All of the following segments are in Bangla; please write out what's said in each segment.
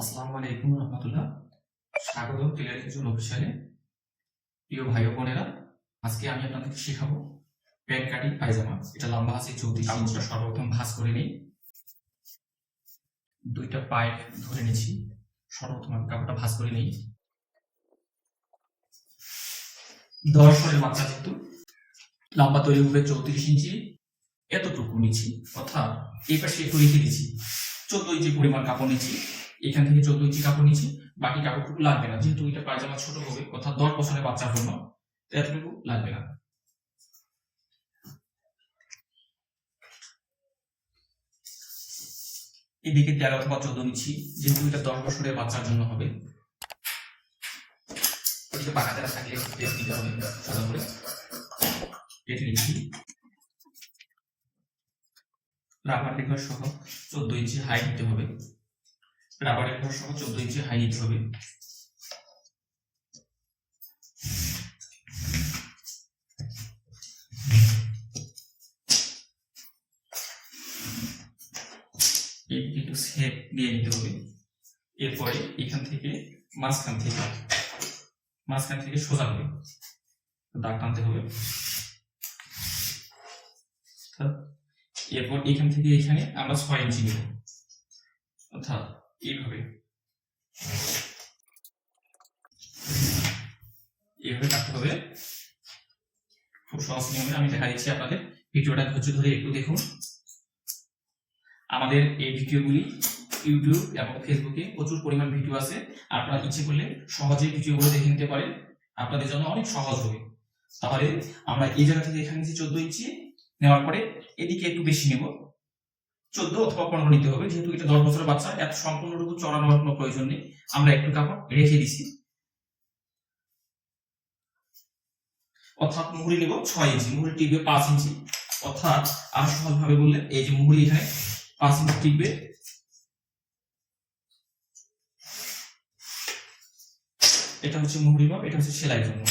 আসসালামু আলাইকুম রহমতুল্লাহ। স্বাগতম টেলার কিছু অফিসিয়ালে প্রিয় ভাই বোনেরা আজকে আমি আপনাদেরকে শেখাবো প্যান্ট কাটিং পায়জামা। এটা লম্বা আছে চৌত্রিশ ইঞ্চি সর্বপ্রথম ভাঁজ করে নিই। দুইটা পাইপ ধরে নিচ্ছি। সর্বপ্রথম আমি কাপড়টা ভাঁজ করে নিই। ফলের বাচ্চা যেহেতু লম্বা তৈরি হবে চৌত্রিশ ইঞ্চি। এতটুকু নিচ্ছি অর্থাৎ এই পাশে একটু রেখে দিচ্ছি। চোদ্দ ইঞ্চি পরিমাণ কাপড় নিচ্ছি। এখান থেকে চোদ্দ ইঞ্চি কাপড় নিচ্ছি বাকি কাপড়টুকু লাগবে না। যেহেতু এটা পায়জামা ছোট হবে, অর্থাৎ দশ বছরের বাচ্চার জন্য এতটুকু লাগবে না। এদিকে তেরো অথবা চোদ্দ নিচ্ছি, যেহেতু এটা দশ বছরের বাচ্চার জন্য হবে। থাকলে হবে রাবার রেখার সহ চোদ্দ ইঞ্চি হাই দিতে হবে। রাবারের ঘর সহ চোদ্দ ইঞ্চি হাই নিতে হবে। একটু শেপ দিয়ে নিতে হবে। এরপরে এখান থেকে মাঝখান থেকে মাঝখান থেকে সোজা করে দাগ টানতে হবে। এরপর এখান থেকে এখানে আমরা ছয় ইঞ্চি নেব। অর্থাৎ এইভাবে। এইভাবে কাটতে হবে। খুব সহজ নিয়মে আমি দেখা দিচ্ছি আপনাদের। ভিডিওটা ধৈর্য ধরে একটু দেখুন। আমাদের এই ভিডিওগুলি ইউটিউব এবং ফেসবুকে প্রচুর পরিমাণ ভিডিও আছে। আপনারা ইচ্ছে করলে সহজে ভিডিওগুলো দেখে নিতে পারেন। আপনাদের জন্য অনেক সহজ হবে। তাহলে আমরা এই জায়গা থেকে এখানে নিচ্ছি চোদ্দ ইঞ্চি নেওয়ার পরে এদিকে একটু বেশি নেব। চোদ্দ অথবা পনেরো নিতে হবে। যেহেতু এটা দশ বছরের বাচ্চা, এত সম্পূর্ণটুকু চড়া নেওয়ার কোনো প্রয়োজন নেই। আমরা একটু কাপড় রেখে দিছি। অর্থাৎ মুহুরি নেব ছয় ইঞ্চি। মুহুরি টিকবে পাঁচ ইঞ্চি। অর্থাৎ আর সহজ ভাবে বললে, এই যে মুহুরি এখানে পাঁচ ইঞ্চি টিকবে এটা হচ্ছে মুহুরি মাপ, এটা হচ্ছে সেলাই জন্য।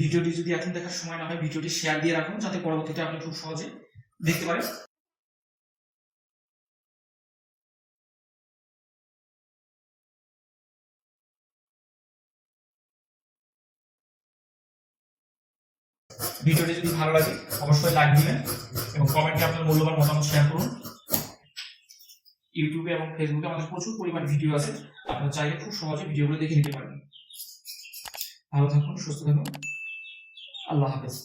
ভিডিওটি যদি এখন দেখার সময় না হয়, ভিডিওটি শেয়ার দিয়ে রাখুন, যাতে পরবর্তীতে আপনি খুব সহজে দেখতে পারেন। ভিডিওটি যদি ভালো লাগে, অবশ্যই লাইক দিবেন এবং কমেন্টে আপনার মূল্যবান মতামত শেয়ার করুন। ইউটিউবে এবং ফেসবুকে আমাদের প্রচুর পরিমাণ ভিডিও আছে। আপনারা চাইলে খুব সহজে ভিডিওগুলো দেখে নিতে পারেন। ভালো থাকুন, সুস্থ থাকুন। আল্লাহ হাফেজ।